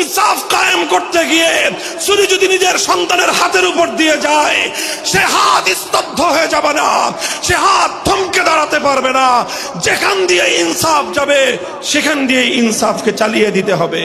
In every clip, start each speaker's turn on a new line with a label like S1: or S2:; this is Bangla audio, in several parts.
S1: ইনসাফ কায়েম করতে গিয়ে শুধু যদি নিজের সন্তানের হাতের উপর দিয়ে যায়, সে হাত স্তব্ধ হয়ে যাবে না, সে হাত থমকে দাঁড়াতে পারবে না। যেখান দিয়ে ইনসাফ যাবে, সেখান দিয়ে ইনসাফকে চালিয়ে দিতে হবে।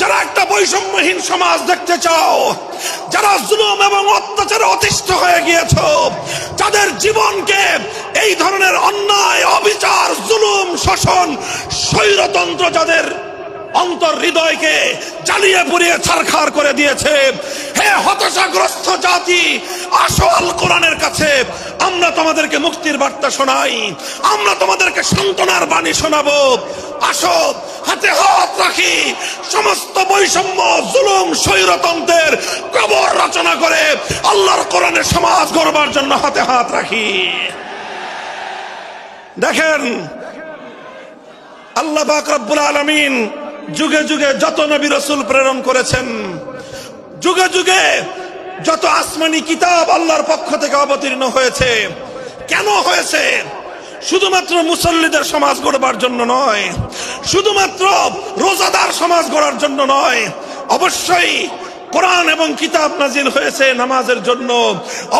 S1: যারা একটা বৈষম্যহীন সমাজ দেখতে চাও, যারা জুলুম এবং অত্যাচারে অতিষ্ঠ হয়ে গিয়েছ, যাদের জীবনকে এই ধরনের অন্যায়, অবিচার, জুলুম, শোষণ, স্বৈরতন্ত্র যাদের অন্তর হৃদয়কে জ্বালিয়ে পুড়িয়ে ছারখার করে দিয়েছে, হে হতাশাগ্রস্ত জাতি, আসো আল কোরআনের কাছে, আমরা তোমাদেরকে মুক্তির বার্তা শোনাই, আমরা তোমাদেরকে সান্ত্বনার বাণী শোনাবো, আসো হাতে হাত রাখি। সমস্ত বৈষম্য, জুলুম, স্বৈরতন্ত্রের কবর রচনা করে আল্লাহর কোরআনের সমাজ গড়বার জন্য হাতে হাত রাখি। দেখেন, আল্লাহ রব্বুল আলামিন যুগে যুগে যত নবী রসুল প্রেরণ করেছেন, যুগে যুগে যত আসমানি কিতাব আল্লাহর পক্ষ থেকে অবতীর্ণ হয়েছে, কেন হয়েছে? শুধুমাত্র মুসল্লিদের সমাজ গড়বার জন্য নয়, শুধুমাত্র রোজাদার সমাজ গড়ার জন্য নয়, অবশ্যই কোরআন এবং কিতাব নাজিল হয়েছে নামাজের জন্য।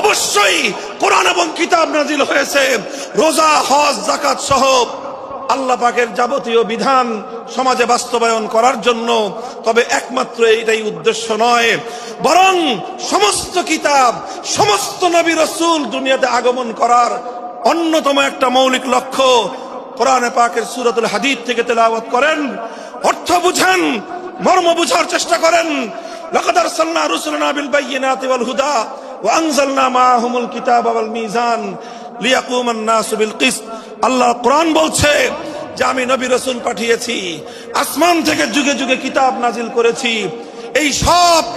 S1: অবশ্যই কোরআন এবং কিতাব নাজিল হয়েছে, রোজা, হজ জাকাত সহ আল্লাহ পাকের যাবতীয় বিধান সমাজে বাস্তবায়ন করার জন্য। তবে একমাত্র এটাই উদ্দেশ্য নয়, বরং সমস্ত কিতাব, সমস্ত নবী রসুল দুনিয়াতে আগমন করার অন্যতম একটা মৌলিক লক্ষ্য কোরআনে পাকের সুরতুল হাদিদ থেকে তেলাওয়াত করেন। অর্থ বুঝেন, মর্ম বুঝার চেষ্টা করেন। লাকাদার সাল্লাহ রুসুলনা বিল বাইয়িনাতি ওয়াল হুদা ওয়া আনজালনা মাআহুমুল কিতাব ওয়াল মিজান লিয়াকুমান নাস বিল কিসত। আল্লাহ কোরআন বলছে যে আমি নবী রসুল পাঠিয়েছি, আসমান থেকে যুগে যুগে কিতাব নাজিল করেছি। এই সব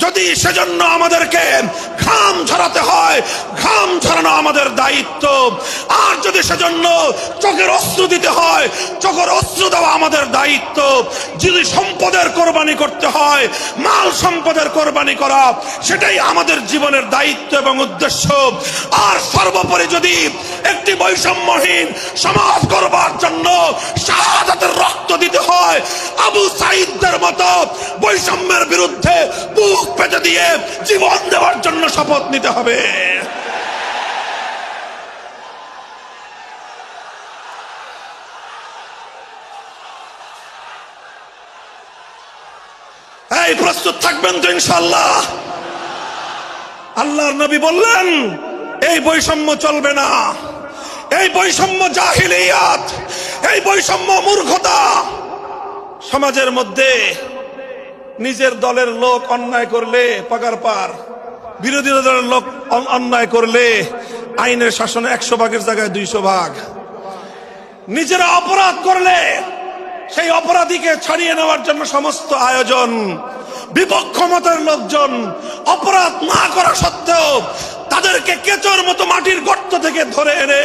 S1: যদি সেজন্য আমাদেরকে ঘাম ঝরাতে হয়, ঘাম ঝরানো আমাদের দায়িত্ব। আর যদি সেজন্য চোখের অস্ত্র দিতে হয়, চোখের অস্ত্র দেওয়া আমাদের দায়িত্ব। যদি সম্পদের কোরবানি করতে হয়, মাল সম্পদের কোরবানি করা, সেটাই আমাদের জীবনের দায়িত্ব এবং উদ্দেশ্য। আর সর্বোপরি যদি একটি বৈষম্যহীন, সমাজ করবার জন্য শাহাদাতের রক্ত দিতে হয়। আবু সাইদদের মতো বৈষম্যের বিরুদ্ধে বুক পেতে দিয়ে জীবন দেওয়ার জন্য শপথ নিতে হবে। এই, প্রস্তুত থাকবেন তো ইনশাল্লাহ আল্লাহর নবী বললেন, এই বৈষম্য চলবে না। এই বৈষম্য জাহিলিয়াত এই বৈষম্য মূর্খতা। সমাজের মধ্যে নিজের দলের লোক অন্যায় করলে পাগার পার, বিরোধী দলের লোক অন্যায় করলে আইনের শাসনে একশো ভাগের জায়গায় দুইশো ভাগ। নিজেরা অপরাধ করলে সেই অপরাধীকে ছাড়িয়ে নেওয়ার জন্য সমস্ত আয়োজন বিপক্ষ মতের লোকজন অপরাধ না করা সত্ত্বেও তাদেরকে কেচর মতো মাটির গর্ত থেকে ধরে এনে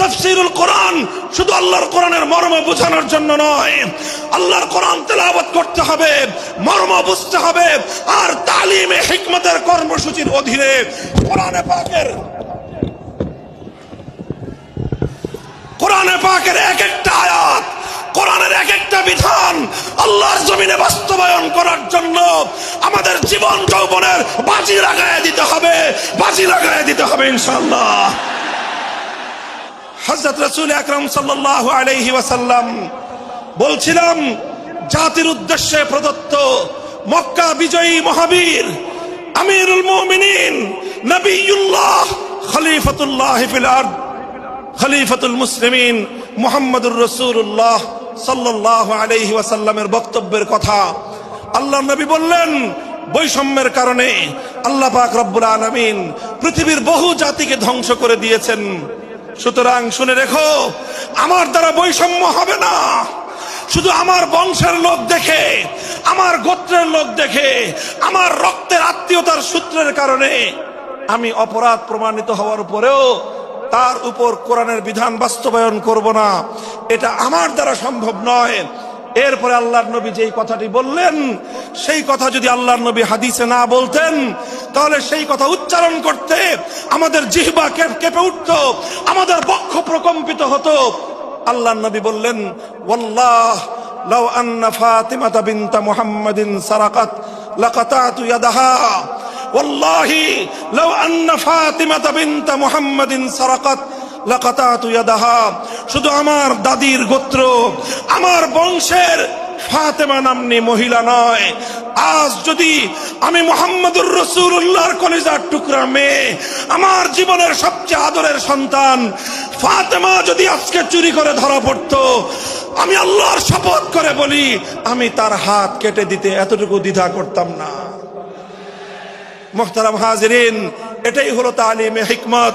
S1: তফসিরুল কোরআন শুধু আল্লাহর কোরআনের মর্ম বোঝানোর জন্য নয়। আল্লাহর কোরআন করতে হবে, মর্ম বুঝতে হবে, আর তালিমে হিকমতের কর্মসূচির অধীনে কোরআনে পাকের কোরআনে পাকের এক একটা আয়াত, কোরআনের এক একটা বিধান আল্লাহর জমিনে বাস্তবায়ন করার জন্য আমাদের জীবন যৌবনের বাজি লাগায় দিতে হবে, বাজি লাগায় দিতে হবে ইনশাআল্লাহ। হযরত রসুল আকরাম সাল্লাল্লাহু আলাইহি ওয়াসাল্লাম বলছিলাম, জাতির উদ্দেশ্যে প্রদত্ত মক্কা বিজয়ী মহাবীর আমিরুল মুমিনিন নবিয়ুল্লাহ খলিফাতুল্লাহ ফিল আরদ, খলিফাতুল মুসলিমিন মুহাম্মদুর রসুল্লাহ সাল্লাহ আলাইহি ওয়াসাল্লামের বক্তব্যের কথা। আল্লাহ নবী বললেন, বৈষম্যের কারণে আল্লাহ পাক রব্বুল আলামিন পৃথিবীর বহু জাতিকে ধ্বংস করে দিয়েছেন। সুতরাং শুনে রেখো, আমার দ্বারা বৈষম্য হবে না। শুধু আমার বংশের লোক দেখে, আমার গোত্রের লোক দেখে, আমার রক্তের আত্মীয়তার সূত্রের কারণে আমি অপরাধ প্রমাণিত হওয়ার উপরেও তার উপর কোরআনের বিধান বাস্তবায়ন করব না। এটা আমার দ্বারা সম্ভব নয়। এরপরে আল্লাহর নবী যেই কথাটি বললেন, সেই কথা যদি আল্লাহর নবী হাদিসে না বলতেন, তাহলে সেই কথা উচ্চারণ করতে আমাদের জিহবা কেঁপে উঠত, আমাদের বক্ষ প্রকম্পিত হতো। আল্লাহর নবী বললেন, ওয়াল্লাহ, লাউ আন্না ফাতিমাতা বিনতা মুহাম্মাদিন সারাকাত, লাকাতাতু ইয়াদাহা। ওয়াল্লাহি, লাউ আন্না ফাতিমাতা বিনতা মুহাম্মাদিন সারাকাত শুধু আমার দাদির গোত্র, আমার বংশের ফাতেমা নামনি মহিলা নয়। আজ যদি আমি মোহাম্মদুর রসুল্লাহর কলেজার টুকরা মেয়ে, আমার জীবনের সবচেয়ে আদরের সন্তান ফাতেমা যদি আজকে চুরি করে ধরা পড়তো, আমি আল্লাহর শপথ করে বলি, আমি তার হাত কেটে দিতে এতটুকু দ্বিধা করতাম না। মোহতারাম হাজরিন, এটাই হলো তালিমে হিকমত।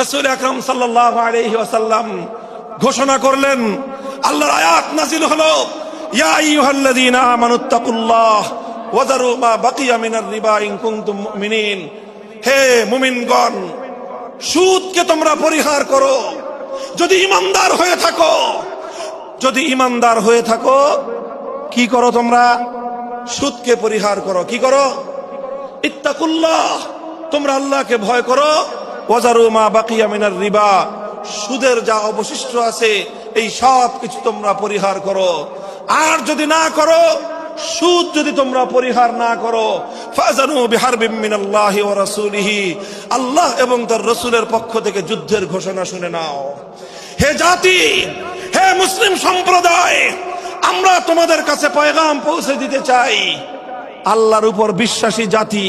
S1: রসুল আকরম সাল্লাহ আলহি ওয়াসাল্লাম ঘোষণা করলেন, আল্লাহর আয়াত নাজিল হলো হে মুমিনগণ, সুদকে তোমরা পরিহার করো। যদি ইমানদার হয়ে থাকো, যদি ইমানদার হয়ে থাকো, কি করো তোমরা? সুদকে পরিহার করো। কি করো? ইত্তাকুল্লাহ, তোমরা আল্লাহকে ভয় করো। রিবা। সুদের যা অবশিষ্ট আছে, এই সব কিছু তোমরা পরিহার করো। আর যদি না করো, সুদ যদি তোমরা পরিহার না করো আল্লাহ এবং তার রসুলের পক্ষ থেকে যুদ্ধের ঘোষণা শুনে নাও। হে জাতি, হে মুসলিম সম্প্রদায়, আমরা তোমাদের কাছে পয়গাম পৌঁছে দিতে চাই। আল্লাহর উপর বিশ্বাসী জাতি